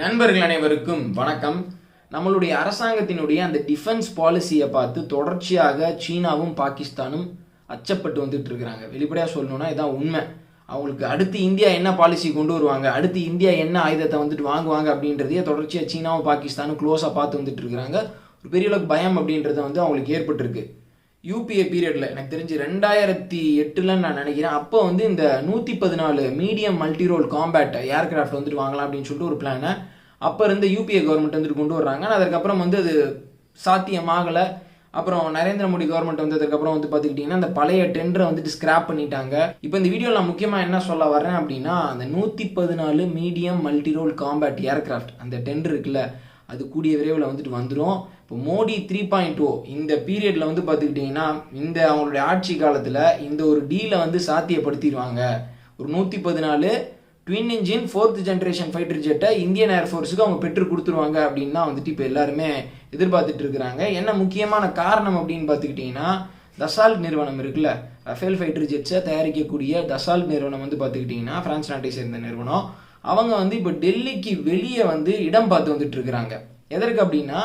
நண்பர்கள் அனைவருக்கும் வணக்கம். நம்மளுடைய அரசாங்கத்தினுடைய அந்த டிஃபென்ஸ் பாலிசியை பார்த்து தொடர்ச்சியாக சீனாவும் பாகிஸ்தானும் அச்சப்பட்டு வந்துட்டு இருக்கிறாங்க. வெளிப்படையாக சொல்லணும்னா இதான் உண்மை. அவங்களுக்கு அடுத்து இந்தியா என்ன பாலிசி கொண்டு வருவாங்க? அடுத்து இந்தியா என்ன ஆயுதத்தை வந்துட்டு வாங்குவாங்க அப்படின்றதையே தொடர்ச்சியாக சீனாவும் பாகிஸ்தானும் க்ளோஸாக பார்த்து வந்துட்டு இருக்கிறாங்க. ஒரு பெரிய அளவுக்கு பயம் அப்படின்றத வந்து அவங்களுக்கு ஏற்பட்டிருக்கு. யூபிஏ பீரியடில் எனக்கு தெரிஞ்சு ரெண்டாயிரத்தி எட்டில் நான் நினைக்கிறேன். அப்போ வந்து இந்த நூற்றி பதினாலு மீடியம் மல்டிரோல் காம்பேட் ஏர்கிராஃப்ட் வந்துட்டு வாங்கலாம் அப்படின்னு சொல்லிட்டு ஒரு பிளானை அப்போ இருந்த யூபிஏ கவர்மெண்ட் வந்துட்டு கொண்டு வர்றாங்க. அதுக்கப்புறம் வந்து அது சாத்தியமாகலை. அப்புறம் நரேந்திர மோடி கவர்மெண்ட் வந்ததுக்கப்புறம் வந்து பார்த்துக்கிட்டிங்கன்னா அந்த பழைய டெண்டரை வந்துட்டு ஸ்கிராப் பண்ணிட்டாங்க. இப்போ இந்த வீடியோவில் நான் முக்கியமாக என்ன சொல்ல வரேன் அப்படின்னா அந்த நூற்றி பதினாலு மீடியம் மல்டிரோல் காம்பேட் ஏர்கிராஃப்ட் அந்த டெண்டர் இருக்குல்ல அது கூடிய விரைவில் வந்துட்டு வந்துடும் இப்போ மோடி த்ரீ பாயிண்ட் ஓ இந்த பீரியடில் வந்து பார்த்துக்கிட்டிங்கன்னா இந்த அவங்களுடைய ஆட்சி காலத்தில் இந்த ஒரு டீலை வந்து சாத்தியப்படுத்திடுவாங்க. ஒரு நூற்றி பதினாலு twin engine fourth generation fighter ஜெட்டை Indian ஏர்ஃபோர்ஸுக்கு அவங்க பெற்று கொடுத்துருவாங்க அப்படின்னு தான் வந்துட்டு இப்போ எல்லாருமே எதிர்பார்த்துட்டு இருக்கிறாங்க. என்ன முக்கியமான காரணம் அப்படின்னு பார்த்துக்கிட்டிங்கன்னா தசால்ட் நிறுவனம் இருக்குல்ல ரஃபேல் ஃபைட்டர் ஜெட்ஸை தயாரிக்கக்கூடிய தசால்ட் நிறுவனம் வந்து பார்த்துக்கிட்டிங்கன்னா ஃப்ரான்ஸ் நாட்டை சேர்ந்த நிறுவனம். அவங்க வந்து இப்போ டெல்லிக்கு வெளியே வந்து இடம் பார்த்து வந்துட்டு இருக்கிறாங்க எதற்கு அப்படின்னா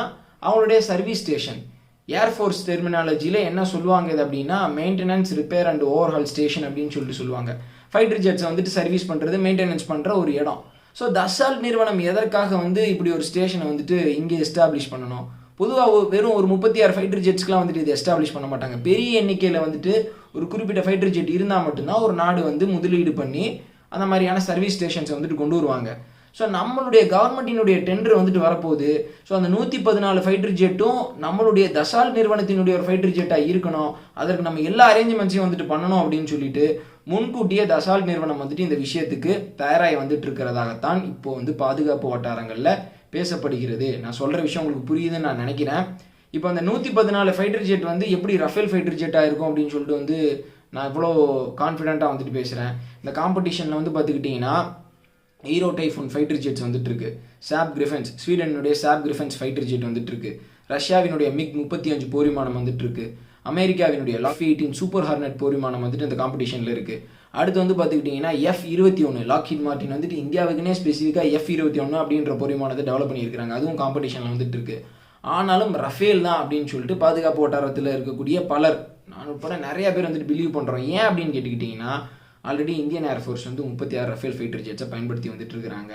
அவங்களுடைய சர்வீஸ் ஸ்டேஷன் ஏர்ஃபோர்ஸ் டெர்மினாலஜியில் என்ன சொல்லுவாங்க இது அப்படின்னா maintenance repair and overhaul station அப்படின்னு சொல்லிட்டு சொல்லுவாங்க. ஃபைட்டர் ஜெட்ஸை வந்துட்டு சர்வீஸ் பண்ணுறது மெயின்டெனன்ஸ் பண்ணுற ஒரு இடம். ஸோ தசால் நிறுவனம் எதற்காக வந்து இப்படி ஒரு ஸ்டேஷனை வந்துட்டு இங்கே எஸ்டாப்ளிஷ் பண்ணணும்? பொதுவாக வெறும் ஒரு முப்பத்தி ஆறு ஃபைட்டர் ஜெட்ஸ்க்குலாம் வந்துட்டு இது எஸ்டாப்ளிஷ் பண்ண மாட்டாங்க. பெரிய எண்ணிக்கையில் வந்துட்டு ஒரு குறிப்பிட்ட ஃபைட்டர் ஜெட் இருந்தால் மட்டும்தான் ஒரு நாடு வந்து முதலீடு பண்ணி அந்த மாதிரியான சர்வீஸ் ஸ்டேஷன்ஸை வந்துட்டு கொண்டு வருவாங்க. ஸோ நம்மளுடைய கவர்மெண்ட்டினுடைய டெண்டர் வந்துட்டு வரப்போகுது. ஸோ அந்த நூற்றி பதினாலு ஃபைட்டர் ஜெட்டும் நம்மளுடைய தசால் நிறுவனத்தினுடைய ஒரு ஃபைட்டர் ஜெட்டாக இருக்கணும். அதற்கு நம்ம எல்லா அரேஞ்ச்மெண்ட்ஸையும் வந்துட்டு பண்ணணும் அப்படின்னு சொல்லிட்டு முன்கூட்டியே தசால் நிறுவனம் வந்துட்டு இந்த விஷயத்துக்கு தயாராகி வந்துட்டு இருக்கிறதாகத்தான் இப்போ வந்து பாதுகாப்பு வட்டாரங்களில் பேசப்படுகிறது. நான் சொல்கிற விஷயம் உங்களுக்கு புரியுதுன்னு நான் நினைக்கிறேன். இப்போ அந்த நூற்றி பதினாலு ஃபைட்டர் ஜெட் வந்து எப்படி ரஃபேல் ஃபைட்டர் ஜெட்டாக இருக்கும் அப்படின்னு சொல்லிட்டு வந்து நான் இவ்வளோ கான்ஃபிடெண்ட்டாக வந்துட்டு பேசுகிறேன் இந்த காம்படிஷனில் வந்து பார்த்துக்கிட்டிங்கன்னா ஹீரோ டைஃபோன் ஃபைட்டர் ஜெட்ஸ் வந்துட்டு இருக்கு சாப் கிரிஃபன்ஸ் ஸ்வீடனுடைய சாப் கிரிஃபன்ஸ் ஃபைட்டர் ஜெட் வந்துட்டு இருக்கு ரஷ்யாவினுடைய மிக் முப்பத்தி அஞ்சு போரிமானம் வந்துட்டு இருக்கு அமெரிக்காவினுடைய லாக் எயிட்டீன் சூப்பர் ஹார்னட் போரிமானம் வந்துட்டு இந்த காம்படிஷனில் இருக்குது அடுத்து வந்து பார்த்துக்கிட்டிங்கன்னா எஃப் இருபத்தி ஒன்று லாக்ஹிட் மார்டின் வந்துட்டு இந்தியாவுக்குனே ஸ்பெசிஃபிக்காக எஃப் இருபத்தி ஒன்று அப்படின்ற போரிமானத்தை டெவலப் பண்ணியிருக்காங்க அதுவும் காம்படிஷனில் வந்துட்டு இருக்கு ஆனாலும் ரஃபேல் தான் அப்படின்னு சொல்லிட்டு பாதுகாப்பு வட்டாரத்தில் இருக்கக்கூடிய பலர் நான் உட்பட நிறைய பேர் வந்துட்டு பிலீவ் பண்ணுறோம் ஏன் அப்படின்னு கேட்டுக்கிட்டிங்கன்னா ஆல்ரெடி இந்தியன் ஏர்ஃபோர்ஸ் வந்து முப்பத்தி ஆறு ரஃபேல் ஃபைட்டர் ஜெட்ஸை பயன்படுத்தி வந்துட்டு இருக்கிறாங்க.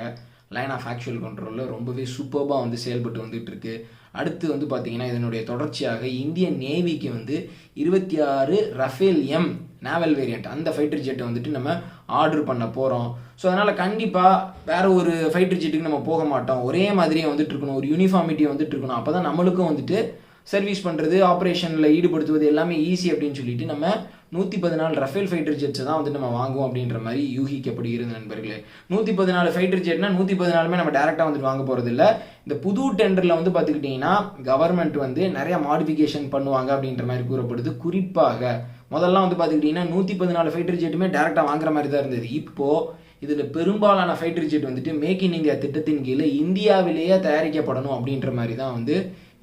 லைன் ஆஃப் ஆக்சுவல் கண்ட்ரோலில் ரொம்பவே சூப்பர்பாக வந்து செயல்பட்டு வந்துட்டு இருக்கு. அடுத்து வந்து பார்த்தீங்கன்னா இதனுடைய தொடர்ச்சியாக இந்தியன் நேவிக்கு வந்து இருபத்தி ஆறு ரஃபேல் எம் நேவல் வேரியண்ட் அந்த ஃபைட்டர் ஜெட்டை வந்துட்டு நம்ம ஆர்டர் பண்ண போகிறோம் ஸோ அதனால் கண்டிப்பாக வேற ஒரு ஃபைட்டர் ஜெட்டுக்கு நம்ம போக மாட்டோம். ஒரே மாதிரியே வந்துட்டு இருக்கணும். ஒரு யூனிஃபார்மிட்டி வந்துட்டு இருக்கணும். அப்போ தான் நம்மளுக்கும் வந்துட்டு சர்வீஸ் பண்ணுறது ஆப்ரேஷனில் ஈடுபடுத்துவது எல்லாமே ஈஸி அப்படின்னு சொல்லிட்டு நம்ம நூற்றி பதினாலு ரஃபேல் ஃபைட்டர் ஜெட்ஸை தான் வந்து நம்ம வாங்குவோம் அப்படின்ற மாதிரி யூகிக்கப்படுகிறது நண்பர்களே. நூற்றி பதினாலு ஃபைட்டர் ஜெட்னா நூற்றி பதினாலுமே நம்ம டேரெக்டாக வந்துட்டு வாங்க போகிறது இல்லை. இந்த புது டெண்டரில் வந்து பார்த்துக்கிட்டிங்கன்னா கவர்மெண்ட் வந்து நிறைய மாடிஃபிகேஷன் பண்ணுவாங்க அப்படின்ற மாதிரி கூறப்படுது. குறிப்பாக முதல்லாம் வந்து பார்த்துக்கிட்டிங்கன்னா நூற்றி பதினாலு ஃபைட்டர் ஜெட்டுமே டேரெக்டாக வாங்குற மாதிரி தான் இருந்தது. இப்போது இதில் பெரும்பாலான ஃபைட்டர் ஜெட் வந்துட்டு மேக் இன் இந்தியா திட்டத்தின் கீழே இந்தியாவிலேயே தயாரிக்கப்படணும் அப்படின்ற மாதிரி தான் வந்து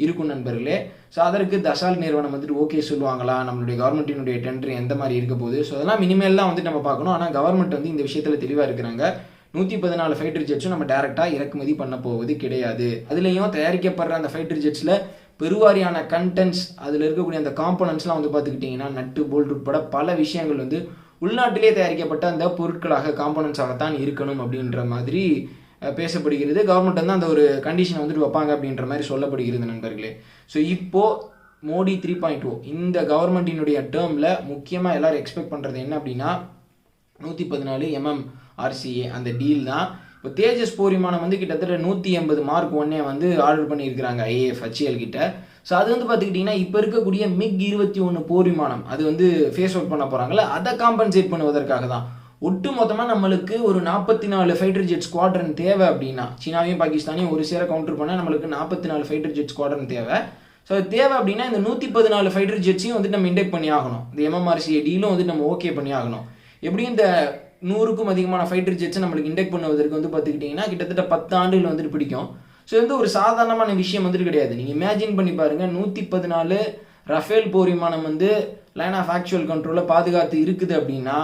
இருக்கும் நண்பர்களே. ஸோ அதற்கு தசால் நிறுவனம் வந்துட்டு ஓகே சொல்லுவாங்களா? நம்மளுடைய கவர்மெண்ட்டினுடைய டெண்டர் எந்த மாதிரி இருக்க போகுது? ஸோ அதெல்லாம் மினிமேல் தான் வந்துட்டு நம்ம பார்க்கணும். ஆனால் கவர்மெண்ட் வந்து இந்த விஷயத்தில் தெளிவாக இருக்கிறாங்க. நூற்றி பதினாலு ஃபைட்டர் ஜெட்ஸும் நம்ம டேரெக்டாக இறக்குமதி பண்ண போவது கிடையாது. அதுலேயும் தயாரிக்கப்படுற அந்த ஃபைட்டர் ஜெட்ஸில் பெருவாரியான கண்டென்ட்ஸ் அதில் இருக்கக்கூடிய அந்த காம்பனன்ட்ஸ்லாம் வந்து பார்த்துக்கிட்டிங்கன்னா நட்டு போல்ட் உட்பட பல விஷயங்கள் வந்து உள்நாட்டிலே தயாரிக்கப்பட்ட அந்த பொருட்களாக காம்போனன்ட்ஸாகத்தான் இருக்கணும் அப்படின்ற மாதிரி பேசப்படுகிறது. கவர்மெண்ட் வந்து அந்த ஒரு கண்டிஷனை வந்துட்டு வைப்பாங்க அப்படின்ற மாதிரி சொல்லப்படுகிறது நண்பர்களே. ஸோ இப்போது மோடி த்ரீ பாயிண்ட் டூ இந்த கவர்மெண்ட்டினுடைய டேர்மில் முக்கியமாக எல்லாரும் எக்ஸ்பெக்ட் பண்ணுறது என்ன அப்படின்னா நூற்றி பதினாலு எம்எம் ஆர்சிஏ அந்த டீல் தான். இப்போ தேஜஸ் போர் விமானம் வந்து கிட்டத்தட்ட நூற்றி எண்பது மார்க் ஒன்னே வந்து ஆர்டர் பண்ணியிருக்கிறாங்க ஐஏஎஃப் ஹச்ஏஎல் கிட்ட. ஸோ அது வந்து பார்த்துக்கிட்டிங்கன்னா இப்போ இருக்கக்கூடிய மிக் இருபத்தி ஒன்று போர் விமானம் அது வந்து ஃபேஸ் அவுட் பண்ண போகிறாங்களே அதை காம்பன்சேட் பண்ணுவதற்காக தான். ஒட்டு மொத்தமாக நம்மளுக்கு ஒரு நாற்பத்தி நாலு ஃபைட்டர் ஜெட் ஸ்குவாட்ரன் தேவை அப்படின்னா சீனாவையும் பாகிஸ்தானையும் ஒரு சேர கவுண்டர் பண்ணால் நம்மளுக்கு நாற்பத்தி நாலு ஃபைட்டர் ஜெட் ஸ்குவாட்ரன் தேவை. ஸோ அது தேவை அப்படின்னா இந்த நூற்றி பதினாலு ஃபைட்டர் ஜெட்ஸையும் வந்துட்டு நம்ம இண்டெக்ட் பண்ணி ஆகணும். இந்த எம்எம்ஆர்சி டீலும் வந்து நம்ம ஓகே பண்ணி ஆகணும். எப்படியும் இந்த நூறுக்கும் அதிகமான ஃபைட்டர் ஜெட்ஸை நம்மளுக்கு இண்டெக்ட் பண்ணுவதற்கு வந்து பார்த்துக்கிட்டிங்கன்னா கிட்டத்தட்ட பத்து ஆண்டுகள் வந்துட்டு பிடிக்கும். ஸோ வந்து ஒரு சாதாரணமான விஷயம் வந்துட்டு கிடையாது. நீங்கள் இமேஜின் பண்ணி பாருங்கள் நூற்றி பதினாலு ரஃபேல் போர் விமானம் வந்து லைன் ஆஃப் ஆக்சுவல் கண்ட்ரோலில் பாதுகாத்து இருக்குது அப்படின்னா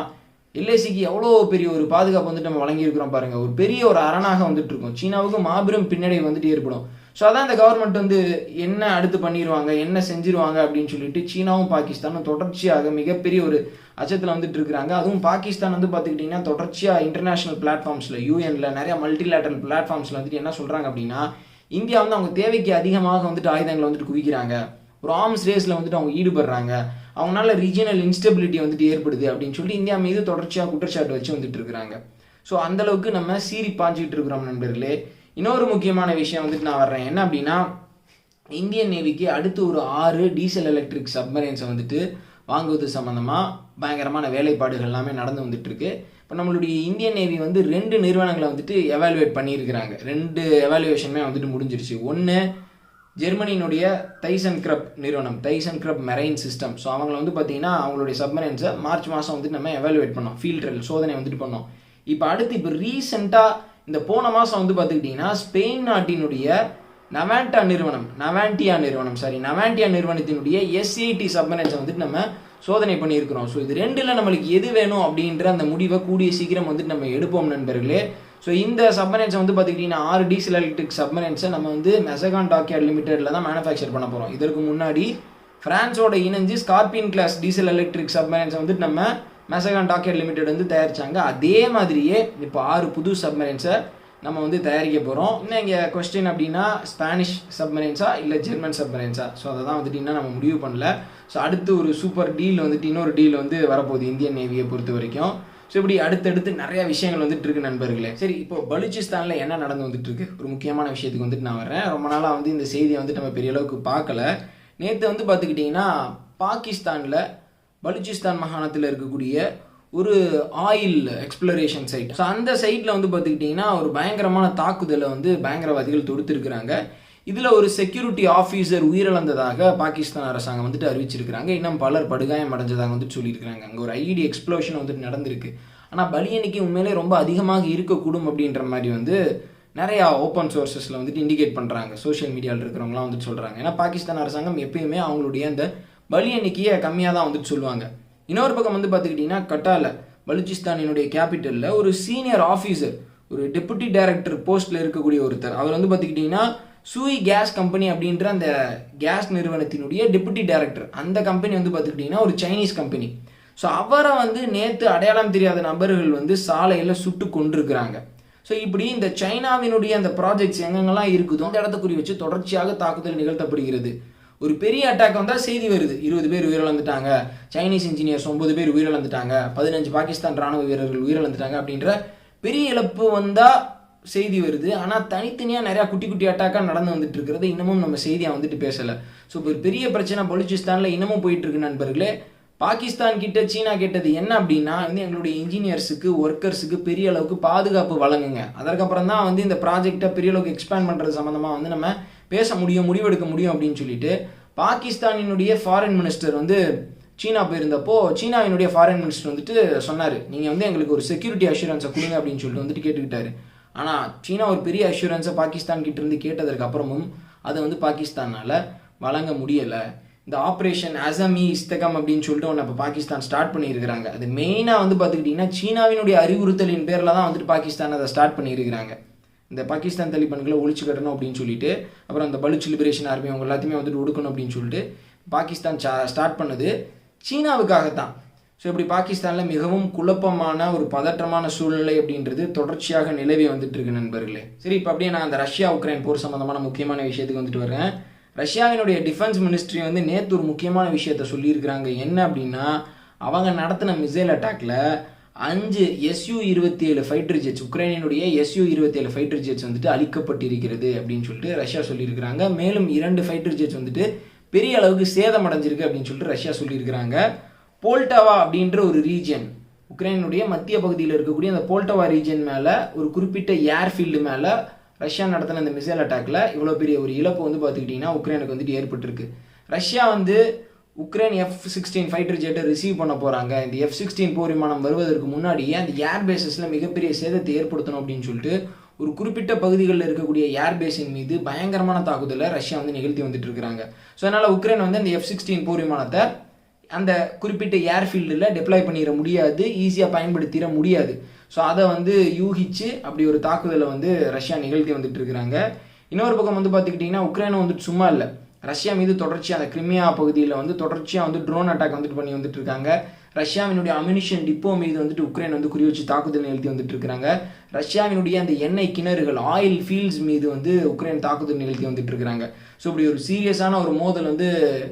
எல்ஐசிக்கு எவ்வளோ பெரிய ஒரு பாதுகாப்பு வந்துட்டு நம்ம வழங்கியிருக்கிறோம் பாருங்கள் ஒரு பெரிய ஒரு அரணாக வந்துட்டு இருக்கும் சீனாவுக்கு மாபெரும் பின்னடைவு வந்துட்டு ஏற்படும் ஸோ அதான் இந்த கவர்மெண்ட் வந்து என்ன அடுத்து பண்ணிடுவாங்க என்ன செஞ்சிருவாங்க அப்படின்னு சொல்லிட்டு சீனாவும் பாகிஸ்தானும் தொடர்ச்சியாக மிகப்பெரிய ஒரு அச்சத்தில் வந்துட்டு இருக்கிறாங்க அதுவும் பாகிஸ்தான் வந்து பார்த்துக்கிட்டிங்கன்னா தொடர்ச்சியாக இன்டர்நேஷனல் பிளாட்ஃபார்ம்ஸில் யூஎன்ல நிறைய மல்டிலேட்டரல் பிளாட்ஃபார்ம்ஸில் வந்துட்டு என்ன சொல்கிறாங்க அப்படின்னா இந்தியா வந்து அவங்க தேவைக்கு அதிகமாக வந்துட்டு ஆயுதங்களை வந்துட்டு குவிக்கிறாங்க. ஒரு ஆர்ம்ஸ் ரேஸில் வந்துட்டு அவங்க ஈடுபடுறாங்க. அவங்களால ரீஜியனல் இன்ஸ்டபிலிட்டி வந்துட்டு ஏற்படுது அப்படின்னு சொல்லிட்டு இந்தியா மீது தொடர்ச்சியாக குற்றச்சாட்டு வச்சு வந்துட்டு இருக்கிறாங்க. ஸோ அந்த அளவுக்கு நம்ம சீறி பாஞ்சிக்கிட்டு இருக்கிறோம் நண்பர்களே. இன்னொரு முக்கியமான விஷயம் வந்துட்டு நான் வர்றேன். என்ன அப்படின்னா இந்தியன் நேவிக்கு அடுத்து ஒரு ஆறு டீசல் எலக்ட்ரிக் சப்மரைன்ஸை வந்துட்டு வாங்குவது சம்மந்தமாக பயங்கரமான வேலைப்பாடுகள் எல்லாமே நடந்து வந்துட்டுருக்கு இப்போ நம்மளுடைய இந்தியன் நேவி வந்து ரெண்டு நிறுவனங்களை வந்துட்டு எவாலுவேட் பண்ணியிருக்கிறாங்க. ரெண்டு எவாலுவேஷனுமே வந்துட்டு முடிஞ்சிருச்சு. ஒன்று ஜெர்மனியினுடைய தைசன் கிரப் நிறுவனம் Thyssen Krupp marine system. So அவங்கள வந்து பார்த்தீங்கன்னா அவங்களுடைய சப்மரைன்ஸை மார்ச் மாதம் வந்துட்டு நம்ம எவாலுவேட் பண்ணோம். ஃபீல்டரில் சோதனை வந்துட்டு பண்ணோம். இப்போ அடுத்து இப்போ ரீசெண்டாக இந்த போன மாதம் வந்து பார்த்துக்கிட்டிங்கன்னா ஸ்பெயின் நாட்டினுடைய நவாண்டா நிறுவனம் நவாண்டியா நிறுவனம் சாரி நவாண்டியா நிறுவனத்தினுடைய எஸ்ஐடி சப்மரைன்ஸை வந்துட்டு நம்ம சோதனை பண்ணியிருக்கிறோம். ஸோ இது ரெண்டில் நம்மளுக்கு எது வேணும் அப்படின்ற அந்த முடிவை கூடிய சீக்கிரம் வந்துட்டு நம்ம எடுப்போம் நண்பர்களே. ஸோ இந்த சப்மரைன்ஸை வந்து பார்த்துக்கிட்டிங்கன்னா ஆறு டீசல் எலக்ட்ரிக் சப்மரைன்ஸை நம்ம வந்து மெசகான் டாக்யார்ட் லிமிடெடில் தான் மேனுஃபேக்சர் பண்ண போகிறோம் இதற்கு முன்னாடி ஃப்ரான்ஸோட இணைஞ்சு ஸ்கார்பியன் கிளாஸ் டீசல் எலக்ட்ரிக் சப்மரைன்ஸை வந்துட்டு நம்ம மெசகான் டாக்யார்ட் லிமிடெட் வந்து தயாரிச்சாங்க. அதே மாதிரியே இப்போ ஆறு புது சப்மரைன்ஸை நம்ம வந்து தயாரிக்க போகிறோம் இன்னும் இங்கே கொஸ்டின் அப்படின்னா ஸ்பானிஷ் சப்மரைன்ஸா இல்லை ஜெர்மன் சப்மரைன்ஸா ஸோ அதை தான் வந்துட்டு நம்ம முடிவு பண்ணல. ஸோ அடுத்து ஒரு சூப்பர் டீல் வந்துட்டு இன்னொரு டீல் வந்து வரப்போகுது இந்தியன் நேவியை பொறுத்த வரைக்கும். ஸோ இப்படி அடுத்தடுத்து நிறைய விஷயங்கள் வந்துட்டு இருக்கு நண்பர்களே. சரி இப்போ பலுச்சிஸ்தானில் என்ன நடந்து வந்துட்டு இருக்கு? ஒரு முக்கியமான விஷயத்துக்கு வந்துட்டு நான் வரேன் ரொம்ப நாளாக வந்து இந்த செய்தியை வந்துட்டு நம்ம பெரிய அளவுக்கு பார்க்கல. நேற்று வந்து பார்த்துக்கிட்டிங்கன்னா பாகிஸ்தானில் பலுச்சிஸ்தான் மாகாணத்தில் இருக்கக்கூடிய ஒரு ஆயில் எக்ஸ்ப்ளரேஷன் சைட் ஸோ அந்த சைட்டில் வந்து பார்த்துக்கிட்டிங்கன்னா ஒரு பயங்கரமான தாக்குதலை வந்து பயங்கரவாதிகள் தொடுத்துருக்குறாங்க. இதில் ஒரு செக்யூரிட்டி ஆஃபீஸர் உயிரிழந்ததாக பாகிஸ்தான் அரசாங்கம் வந்துட்டு அறிவிச்சிருக்கிறாங்க. இன்னும் பலர் படுகாயம் அடைஞ்சதாக வந்துட்டு சொல்லியிருக்கிறாங்க. அங்கே ஒரு ஐடி எக்ஸ்ப்ளோஷன் வந்துட்டு நடந்திருக்கு. ஆனால் பலி எண்ணிக்கை உண்மையிலே ரொம்ப அதிகமாக இருக்கக்கூடும் அப்படின்ற மாதிரி வந்து நிறையா ஓப்பன் சோர்ஸஸில் வந்துட்டு இண்டிகேட் பண்ணுறாங்க சோஷியல் மீடியாவில் இருக்கிறவங்களாம் வந்துட்டு சொல்கிறாங்க ஏன்னா பாகிஸ்தான் அரசாங்கம் எப்பயுமே அவங்களுடைய அந்த பலி எண்ணிக்கையை கம்மியாக தான் வந்துட்டு சொல்லுவாங்க. இன்னொரு பக்கம் வந்து பார்த்துக்கிட்டிங்கன்னா கட்டால பலுச்சிஸ்தானினுடைய கேபிட்டலில் ஒரு சீனியர் ஆஃபீஸர் ஒரு டெபுட்டி டைரக்டர் போஸ்ட்டில் இருக்கக்கூடிய ஒருத்தர். அவர் வந்து பார்த்துக்கிட்டிங்கன்னா சூய் கேஸ் கம்பெனி அப்படின்ற அந்த கேஸ் நிறுவனத்தினுடைய டெபுட்டி டைரக்டர் அந்த கம்பெனி வந்து பார்த்துக்கிட்டிங்கன்னா ஒரு சைனீஸ் கம்பெனி ஸோ அவரை வந்து நேற்று அடையாளம் தெரியாத நபர்கள் வந்து சாலையில் சுட்டு கொண்டிருக்கிறாங்க. ஸோ இப்படி இந்த சைனாவினுடைய அந்த ப்ராஜெக்ட்ஸ் எங்கெங்கெல்லாம் இருக்குதோ அந்த இடத்த குறி வச்சு தொடர்ச்சியாக தாக்குதல் நிகழ்த்தப்படுகிறது. ஒரு பெரிய அட்டாக் வந்தால் செய்தி வருது. இருபது பேர் உயிரிழந்துட்டாங்க. சைனீஸ் இன்ஜினியர்ஸ் ஒன்பது பேர் உயிரிழந்துட்டாங்க. பதினஞ்சு பாகிஸ்தான் ராணுவ வீரர்கள் உயிரிழந்துட்டாங்க அப்படின்ற பெரிய இழப்பு வந்தால் செய்தி வருது. ஆனால் தனித்தனியாக நிறையா குட்டி குட்டி அட்டாக்காக நடந்து வந்துட்டு இருக்கிறது. இன்னமும் நம்ம செய்தியாக வந்துட்டு பேசலை. ஸோ இப்போ ஒரு பெரிய பிரச்சனை பலுச்சிஸ்தானில் இன்னமும் போயிட்டுருக்கு நண்பர்களே. பாகிஸ்தான் கிட்ட சீனா கேட்டது என்ன அப்படின்னா வந்து எங்களுடைய இன்ஜினியர்ஸுக்கு ஒர்க்கர்ஸுக்கு பெரிய அளவுக்கு பாதுகாப்பு வழங்குங்க. அதற்கப்புறம் தான் வந்து இந்த ப்ராஜெக்டை பெரிய அளவுக்கு எக்ஸ்பேண்ட் பண்ணுறது சம்மந்தமாக வந்து நம்ம பேச முடியும் முடிவெடுக்க முடியும் அப்படின்னு சொல்லிட்டு பாகிஸ்தானினுடைய ஃபாரின் மினிஸ்டர் வந்து சீனா போயிருந்தப்போ சீனாவினுடைய ஃபாரின் மினிஸ்டர் வந்துட்டு சொன்னார். நீங்கள் வந்து எங்களுக்கு ஒரு செக்யூரிட்டி அஷூரன்ஸை கொடுங்க அப்படின்னு சொல்லிட்டு வந்துட்டு கேட்டுக்கிட்டாரு. ஆனால் சீனா ஒரு பெரிய அஷூரன்ஸை பாகிஸ்தான் கிட்டேருந்து கேட்டதற்கு அப்புறமும் அதை வந்து பாகிஸ்தானால் வழங்க முடியலை. இந்த ஆப்ரேஷன் அசமி இஸ்தகம் அப்படின்னு சொல்லிட்டு ஒன்று இப்போ பாகிஸ்தான் ஸ்டார்ட் பண்ணியிருக்கிறாங்க. அது மெயினாக வந்து பார்த்துக்கிட்டிங்கன்னா சீனாவினுடைய அறிவுறுத்தலின் பேரில் தான் வந்துட்டு பாகிஸ்தான் அதை ஸ்டார்ட் பண்ணியிருக்கிறாங்க. இந்த பாகிஸ்தான் தலிபான்களை ஒழிச்சு கட்டணும் அப்படின்னு சொல்லிட்டு அப்புறம் அந்த பலுச் லிபரேஷன் ஆர்மி அவங்க எல்லாத்தையுமே வந்துட்டு ஒடுக்கணும் அப்படின்னு சொல்லிட்டு பாகிஸ்தான் ஸ்டார்ட் பண்ணது சீனாவுக்காகத்தான். ஸோ இப்படி பாகிஸ்தானில் மிகவும் குழப்பமான ஒரு பதற்றமான சூழ்நிலை அப்படின்றது தொடர்ச்சியாக நிலவி வந்துட்டு இருக்கு நண்பர்களே. சரி இப்போ அப்படியே நான் அந்த ரஷ்யா உக்ரைன் போர் சம்மந்தமான முக்கியமான விஷயத்துக்கு வந்துட்டு வரேன். ரஷ்யாவினுடைய டிஃபென்ஸ் மினிஸ்ட்ரி வந்து நேற்று ஒரு முக்கியமான விஷயத்த சொல்லியிருக்கிறாங்க. என்ன அப்படின்னா அவங்க நடத்தின மிசைல் அட்டாக்ல அஞ்சு எஸ்யூ இருபத்தி ஏழு ஃபைட்டர் ஜெட்ஸ் உக்ரைனினுடைய எஸ்யூ இருபத்தி ஏழு ஃபைட்டர் ஜெட்ஸ் வந்துட்டு அழிக்கப்பட்டிருக்கிறது அப்படின்னு சொல்லிட்டு ரஷ்யா சொல்லியிருக்கிறாங்க. மேலும் இரண்டு ஃபைட்டர் ஜெட்ஸ் வந்துட்டு பெரிய அளவுக்கு சேதம் அடைஞ்சிருக்கு அப்படின்னு சொல்லிட்டு ரஷ்யா சொல்லியிருக்கிறாங்க. போல்டவா அப்படின்ற ஒரு ரீஜன் உக்ரைனுடைய மத்திய பகுதியில் இருக்கக்கூடிய அந்த போல்டவா ரீஜன் மேலே ஒரு குறிப்பிட்ட ஏர்ஃபீல்டு மேலே ரஷ்யா நடத்தின அந்த மிசைல் அட்டாக்ல இவ்வளோ பெரிய ஒரு இழப்பு வந்து பார்த்துக்கிட்டிங்கன்னா உக்ரைனுக்கு வந்துட்டு ஏற்பட்டிருக்கு. ரஷ்யா வந்து உக்ரைன் எஃப் சிக்ஸ்டீன் ஃபைட்டர் ஜெட்டை ரிசீவ் பண்ண போகிறாங்க இந்த எஃப் சிக்ஸ்டீன் போர் விமானம் வருவதற்கு முன்னாடியே அந்த ஏர் பேசஸில் மிகப்பெரிய சேதத்தை ஏற்படுத்தணும் அப்படின்னு சொல்லிட்டு ஒரு குறிப்பிட்ட பகுதிகளில் இருக்கக்கூடிய ஏர் பேஸின் மீது பயங்கரமான தாக்குதலை ரஷ்யா வந்து நிகழ்த்தி வந்துட்டு இருக்கிறாங்க. ஸோ அதனால் உக்ரைன் வந்து அந்த எஃப் சிக்ஸ்டீன் போர் விமானத்தை அந்த குறிப்பிட்ட ஏர்ஃபீல்டில் டெப்ளாய் பண்ணிட முடியாது ஈஸியாக பயன்படுத்திட முடியாது. ஸோ அதை வந்து யூகிச்சு அப்படி ஒரு தாக்குதலை வந்து ரஷ்யா நிகழ்த்தி வந்துட்டு இருக்கிறாங்க இன்னொரு பக்கம் வந்து பார்த்துக்கிட்டிங்கன்னா உக்ரைனும் வந்துட்டு சும்மா இல்லை. ரஷ்யா மீது தொடர்ச்சியாக அந்த கிரிமியா பகுதியில் வந்து தொடர்ச்சியாக வந்து ட்ரோன் அட்டாக் வந்துட்டு பண்ணி வந்துட்டு இருக்காங்க. ரஷ்யாவினுடைய அம்யூனிஷன் டிப்போ மீது வந்துட்டு உக்ரைன் வந்து குறி வச்சு தாக்குதல் நிகழ்த்தி வந்துட்டு இருக்கிறாங்க ரஷ்யாவினுடைய அந்த எண்ணெய் கிணறுகள் ஆயில் ஃபீல்ட்ஸ் மீது வந்து உக்ரைன் தாக்குதல் நிகழ்த்தி வந்துட்டு இருக்கிறாங்க ஸோ இப்படி ஒரு சீரியஸான ஒரு மோதல் வந்து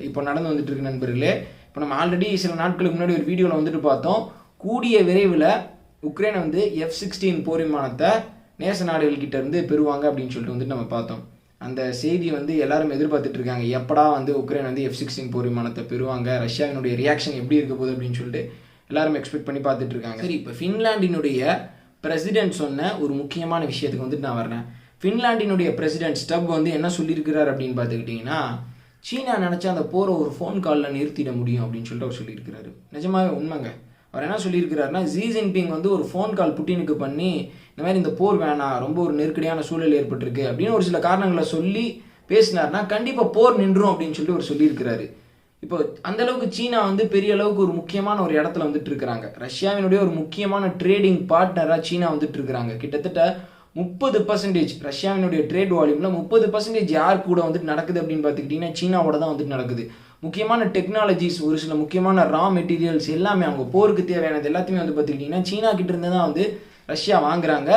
இப்போ நடந்து வந்துட்டு இருக்கு நண்பர்களே. இப்போ நம்ம ஆல்ரெடி சில நாட்களுக்கு முன்னாடி ஒரு வீடியோவில் வந்துட்டு பார்த்தோம். கூடிய விரைவில் உக்ரைன் வந்து எஃப் சிக்ஸ்டீன் போர் விமானத்தை நேச நாடுகள்கிட்ட இருந்து பெறுவாங்க அப்படின்னு சொல்லிட்டு வந்துட்டு நம்ம பார்த்தோம். அந்த செய்தி வந்து எல்லாரும் எதிர்பார்த்துட்டு இருக்காங்க. எப்படா வந்து உக்ரைன் வந்து எஃப் சிக்ஸ்டீன் போர் விமானத்தை பெறுவாங்க? ரஷ்யாவினுடைய ரியாக்ஷன் எப்படி இருக்க போகுது அப்படின்னு சொல்லிட்டு எல்லாரும் எக்ஸ்பெக்ட் பண்ணி பார்த்துட்டு இருக்காங்க. சரி இப்போ ஃபின்லாண்டினுடைய பிரசிடென்ட் சொன்ன ஒரு முக்கியமான விஷயத்துக்கு வந்துட்டு நான் வரேன் ஃபின்லாண்டினுடைய பிரசிடென்ட் ஸ்டப் வந்து என்ன சொல்லியிருக்கிறார் அப்படின்னு பார்த்துக்கிட்டிங்கன்னா சீனா நினச்சா அந்த போரை ஒரு ஃபோன் காலில் நிறுத்திட முடியும் அப்படின்னு சொல்லிட்டு அவர் சொல்லியிருக்கிறாரு. நிஜமாவே உண்மைங்க. அவர் என்ன சொல்லியிருக்கிறாருன்னா ஜி ஜின்பிங் வந்து ஒரு ஃபோன் கால் புட்டினுக்கு பண்ணி இந்த மாதிரி இந்த போர் வேணாம் ரொம்ப ஒரு நெருக்கடியான சூழல் ஏற்பட்டிருக்கு அப்படின்னு ஒரு சில காரணங்களை சொல்லி பேசினார்னா கண்டிப்பாக போர் நின்றும் அப்படின்னு சொல்லிட்டு அவர் சொல்லியிருக்கிறாரு. இப்போ அந்த அளவுக்கு சீனா வந்து பெரிய அளவுக்கு ஒரு முக்கியமான ஒரு இடத்துல வந்துட்டு இருக்கிறாங்க. ரஷ்யாவினுடைய ஒரு முக்கியமான ட்ரேடிங் பார்ட்னராக சீனா வந்துட்டு இருக்கிறாங்க. கிட்டத்தட்ட முப்பது பர்சன்டேஜ் ரஷ்யாவினுடைய ட்ரேட் வால்யூமில் முப்பது பர்சன்டேஜ் யார் கூட வந்துட்டு நடக்குது அப்படின்னு பார்த்துக்கிட்டிங்கன்னா சீனாவோட தான் வந்துட்டு நடக்குது. முக்கியமான டெக்னாலஜிஸ் ஒரு சில முக்கியமான ரா மெட்டீரியல்ஸ் எல்லாமே அவங்க போருக்கு தேவையானது எல்லாத்தையுமே வந்து பார்த்துக்கிட்டிங்கன்னா சீனா கிட்ட இருந்து தான் வந்து ரஷ்யா வாங்குறாங்க.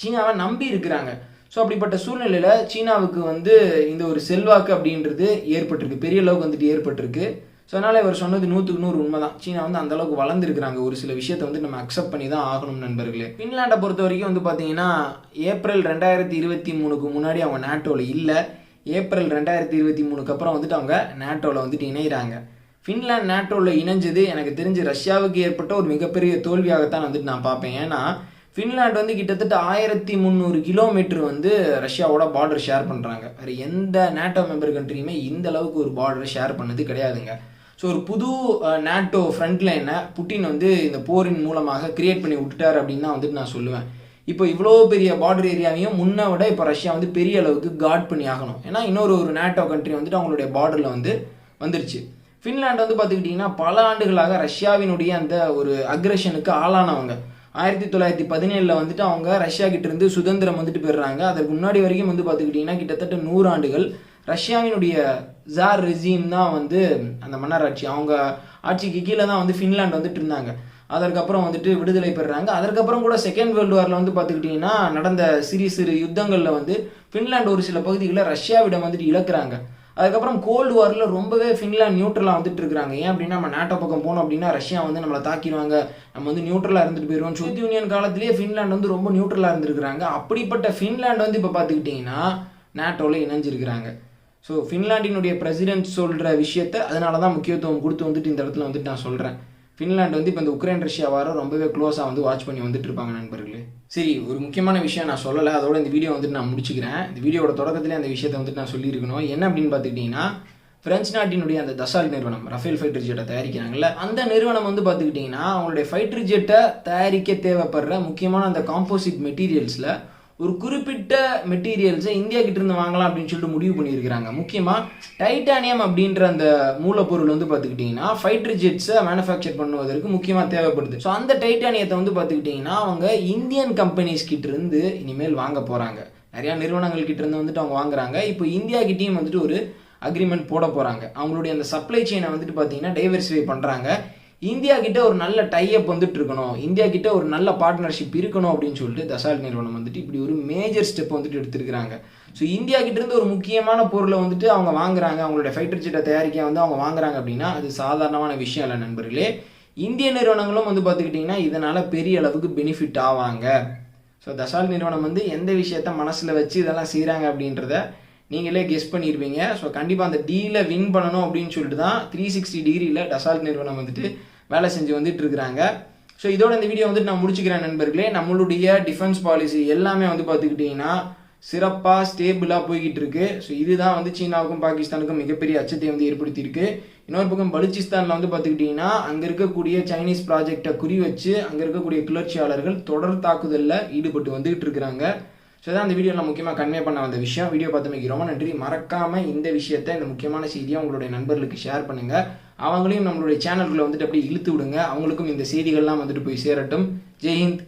சீனாவை நம்பி இருக்கிறாங்க. ஸோ அப்படிப்பட்ட சூழ்நிலையில் சீனாவுக்கு வந்து இந்த ஒரு செல்வாக்கு அப்படின்றது ஏற்பட்டிருக்கு. பெரிய அளவுக்கு வந்துட்டு ஏற்பட்டிருக்கு. ஸோ அதனால் இவர் சொன்னது நூற்றுக்கு நூறு உண்மை தான் சீனா வந்து அந்தளவுக்கு வளர்ந்துருக்குறாங்க. ஒரு சில விஷயத்தை வந்து நம்ம அக்செப்ட் பண்ணி தான் ஆகணும் நண்பர்களே. ஃபின்லாண்டை பொறுத்த வரைக்கும் வந்து பார்த்தீங்கன்னா ஏப்ரல் ரெண்டாயிரத்தி இருபத்தி மூணுக்கு முன்னாடி அவங்க நாட்டோவில் இல்லை. ஏப்ரல் ரெண்டாயிரத்தி இருபத்தி மூணுக்கு அப்புறம் வந்துட்டு அவங்க நாட்டோவில் வந்துட்டு இணைகிறாங்க ஃபின்லாண்ட் நாட்டோவில் இணைஞ்சது எனக்கு தெரிஞ்சு ரஷ்யாவுக்கு ஏற்பட்ட ஒரு மிகப்பெரிய தோல்வியாகத்தான் வந்துட்டு நான் பார்ப்பேன். ஏன்னா ஃபின்லாண்ட் வந்து கிட்டத்தட்ட ஆயிரத்தி முந்நூறு கிலோமீட்டர் வந்து ரஷ்யாவோட பார்டர் ஷேர் பண்ணுறாங்க வேறு எந்த நேட்டோ மெம்பர் கண்ட்ரியுமே இந்த அளவுக்கு ஒரு பார்டரை ஷேர் பண்ணது கிடையாதுங்க. ஸோ ஒரு புது நேட்டோ ஃப்ரண்ட் லைனை புட்டின் வந்து இந்த போரின் மூலமாக கிரியேட் பண்ணி விட்டுட்டார் அப்படின்னு தான் வந்துட்டு நான் சொல்லுவேன். இப்போ இவ்வளோ பெரிய பார்டர் ஏரியாவையும் முன்ன விட இப்போ ரஷ்யா வந்து பெரிய அளவுக்கு காட் பண்ணி ஆகணும். ஏன்னா இன்னொரு ஒரு நேட்டோ கண்ட்ரி வந்துட்டு அவங்களுடைய பார்டரில் வந்து வந்துருச்சு. ஃபின்லாண்ட் வந்து பார்த்துக்கிட்டிங்கன்னா பல ஆண்டுகளாக ரஷ்யாவினுடைய அந்த ஒரு அக்ரஷனுக்கு ஆளானவங்க. ஆயிரத்தி தொள்ளாயிரத்தி பதினேழில் வந்துட்டு அவங்க ரஷ்யா கிட்டேருந்து சுதந்திரம் வந்துட்டு பெறுறாங்க. அதற்கு முன்னாடி வரைக்கும் வந்து பார்த்துக்கிட்டிங்கன்னா கிட்டத்தட்ட நூறு ஆண்டுகள் ரஷ்யாவினுடைய ஜார் ரெஜீம் தான் வந்து அந்த மன்னராட்சி அவங்க ஆட்சிக்கு கீழே தான் வந்து ஃபின்லாண்ட் வந்துட்டு இருந்தாங்க. அதற்கப்புறம் வந்துட்டு விடுதலை பெறுறாங்க. அதற்கப்புறம் கூட செகண்ட் வேர்ல்டு வாரில் வந்து பார்த்துக்கிட்டிங்கன்னா நடந்த சிறு சிறு யுத்தங்களில் வந்து ஃபின்லாண்ட் ஒரு சில பகுதிகளை ரஷ்யாவிடம் வந்துட்டு இழக்கிறாங்க. அதுக்கப்புறம் கோல்டு வாரில் ரொம்பவே ஃபின்லாண்ட் நியூட்ரலாக வந்துட்டு இருக்கிறாங்க. ஏன் அப்படின்னா நம்ம நாட்டோ பக்கம் போனோம் அப்படின்னா ரஷ்யா வந்து நம்மளை தாக்கிடுவாங்க. நம்ம வந்து நியூட்ரலாக இருந்துட்டு போயிடுவோம். சோவியத் யூனியன் காலத்திலேயே ஃபின்லாண்ட் வந்து ரொம்ப நியூட்ரலாக இருந்திருக்கிறாங்க. அப்படிப்பட்ட ஃபின்லாண்ட் வந்து இப்போ பார்த்துக்கிட்டிங்கன்னா நாட்டோவில் இணைஞ்சிருக்கிறாங்க. ஸோ ஃபின்லாண்டினுடைய பிரசிடென்ட் சொல்கிற விஷயத்த அதனால தான் முக்கியத்துவம் கொடுத்து வந்துட்டு இந்த இடத்துல வந்துட்டு நான் சொல்கிறேன் ஃபின்லாண்ட் வந்து இப்போ இந்த உக்ரைன் ரஷ்யா வாரம் ரொம்பவே க்ளோஸாக வந்து வாட்ச் பண்ணி வந்துட்டு இருப்பாங்க நண்பர்களே. சரி ஒரு முக்கியமான விஷயம் நான் சொல்லலை. அதோட இந்த வீடியோ வந்துட்டு நான் முடிச்சுக்கிறேன். இந்த வீடியோட தொடக்கத்திலே அந்த விஷயத்தை வந்துட்டு நான் சொல்லியிருக்கணும். என்ன அப்படின்னு பார்த்துக்கிட்டிங்கன்னா பிரெஞ்சு நாட்டினுடைய அந்த தசால் நிறுவனம் ரஃபேல் ஃபைட்டர் ஜெட்டை தயாரிக்கிறாங்கல்ல அந்த நிறுவனம் வந்து பார்த்துக்கிட்டிங்கன்னா அவங்களுடைய ஃபைட்டர் ஜெட்டை தயாரிக்க தேவைப்படுற முக்கியமான அந்த காம்போசிட் மெட்டீரியல்ஸில் ஒரு குறிப்பிட்ட மெட்டீரியல்ஸை இந்தியா கிட்ட இருந்து வாங்கலாம் அப்படின்னு சொல்லிட்டு முடிவு பண்ணியிருக்கிறாங்க. முக்கியமாக டைட்டானியம் அப்படின்ற அந்த மூலப்பொருள் வந்து பார்த்துக்கிட்டிங்கன்னா ஃபைட்டர் ஜெட்ஸை மேனுஃபேக்சர் பண்ணுவதற்கு முக்கியமாக தேவைப்படுது. ஸோ அந்த டைட்டானியத்தை வந்து பார்த்துக்கிட்டிங்கன்னா அவங்க இந்தியன் கம்பெனிஸ் கிட்ட இருந்து இனிமேல் வாங்க போகிறாங்க நிறையா நிறுவனங்கள் கிட்ட இருந்து வந்துட்டு அவங்க வாங்குறாங்க. இப்போ இந்தியா கிட்டேயும் வந்துட்டு ஒரு அக்ரிமெண்ட் போட போகிறாங்க அவங்களுடைய அந்த சப்ளை செயினை வந்துட்டு பார்த்தீங்கன்னா டைவர்சிஃபை பண்ணுறாங்க இந்தியா கிட்ட ஒரு நல்ல டைஅப் வந்துட்டு இருக்கணும். இந்தியா கிட்ட ஒரு நல்ல பார்ட்னர்ஷிப் இருக்கணும் அப்படின்னு சொல்லிட்டு தசால் நிறுவனம் வந்துட்டு இப்படி ஒரு மேஜர் ஸ்டெப் வந்துட்டு எடுத்திருக்கிறாங்க. ஸோ இந்தியா கிட்ட இருந்து ஒரு முக்கியமான பொருளை வந்துட்டு அவங்க வாங்குறாங்க. அவங்களுடைய ஃபைட்டர் ஜெட்டை தயாரிக்க வந்து அவங்க வாங்குறாங்க அப்படின்னா அது சாதாரணமான விஷயம் இல்லை நண்பர்களே. இந்திய நிறுவனங்களும் வந்து பார்த்துக்கிட்டிங்கன்னா இதனால் பெரிய அளவுக்கு பெனிஃபிட் ஆவாங்க. ஸோ தசால் நிறுவனம் வந்து எந்த விஷயத்த மனசில் வச்சு இதெல்லாம் செய்கிறாங்க அப்படின்றத நீங்களே கெஸ் பண்ணியிருப்பீங்க ஸோ கண்டிப்பாக அந்த டீலை வின் பண்ணணும் அப்படின்னு சொல்லிட்டு தான் த்ரீ சிக்ஸ்டி டிகிரியில் டசால்ட் நிறுவனம் வந்துட்டு வேலை செஞ்சு வந்துட்டு இருக்கிறாங்க. ஸோ இதோட இந்த வீடியோ வந்துட்டு நான் முடிச்சுக்கிறேன் நண்பர்களே. நம்மளுடைய டிஃபென்ஸ் பாலிசி எல்லாமே வந்து பார்த்துக்கிட்டிங்கன்னா சிறப்பாக ஸ்டேபிளாக போய்கிட்டு இருக்கு. ஸோ இதுதான் வந்து சீனாவுக்கும் பாகிஸ்தானுக்கும் மிகப்பெரிய அச்சத்தை வந்து ஏற்படுத்தியிருக்கு. இன்னொரு பக்கம் பலுச்சிஸ்தானில் வந்து பார்த்துக்கிட்டிங்கன்னா அங்கே இருக்கக்கூடிய சைனீஸ் ப்ராஜெக்டை குறி வச்சு அங்கே இருக்கக்கூடிய கிளர்ச்சியாளர்கள் தொடர் தாக்குதலில் ஈடுபட்டு வந்துகிட்டு இருக்கிறாங்க. ஸோ தான் அந்த வீடியோவில் முக்கியமாக கன்வே பண்ண வந்த விஷயம். வீடியோ பார்த்தமைக்கு ரொம்ப நன்றி. மறக்காமல் இந்த விஷயத்தை இந்த முக்கியமான செய்தியை உங்களுடைய நண்பர்களுக்கு ஷேர் பண்ணுங்கள் அவங்களையும் நம்மளுடைய சேனல்களை வந்துட்டு அப்படியே இழுத்து விடுங்க. அவங்களுக்கும் இந்த செய்திகள்லாம் வந்துட்டு போய் சேரட்டும். ஜெய்ஹிந்த்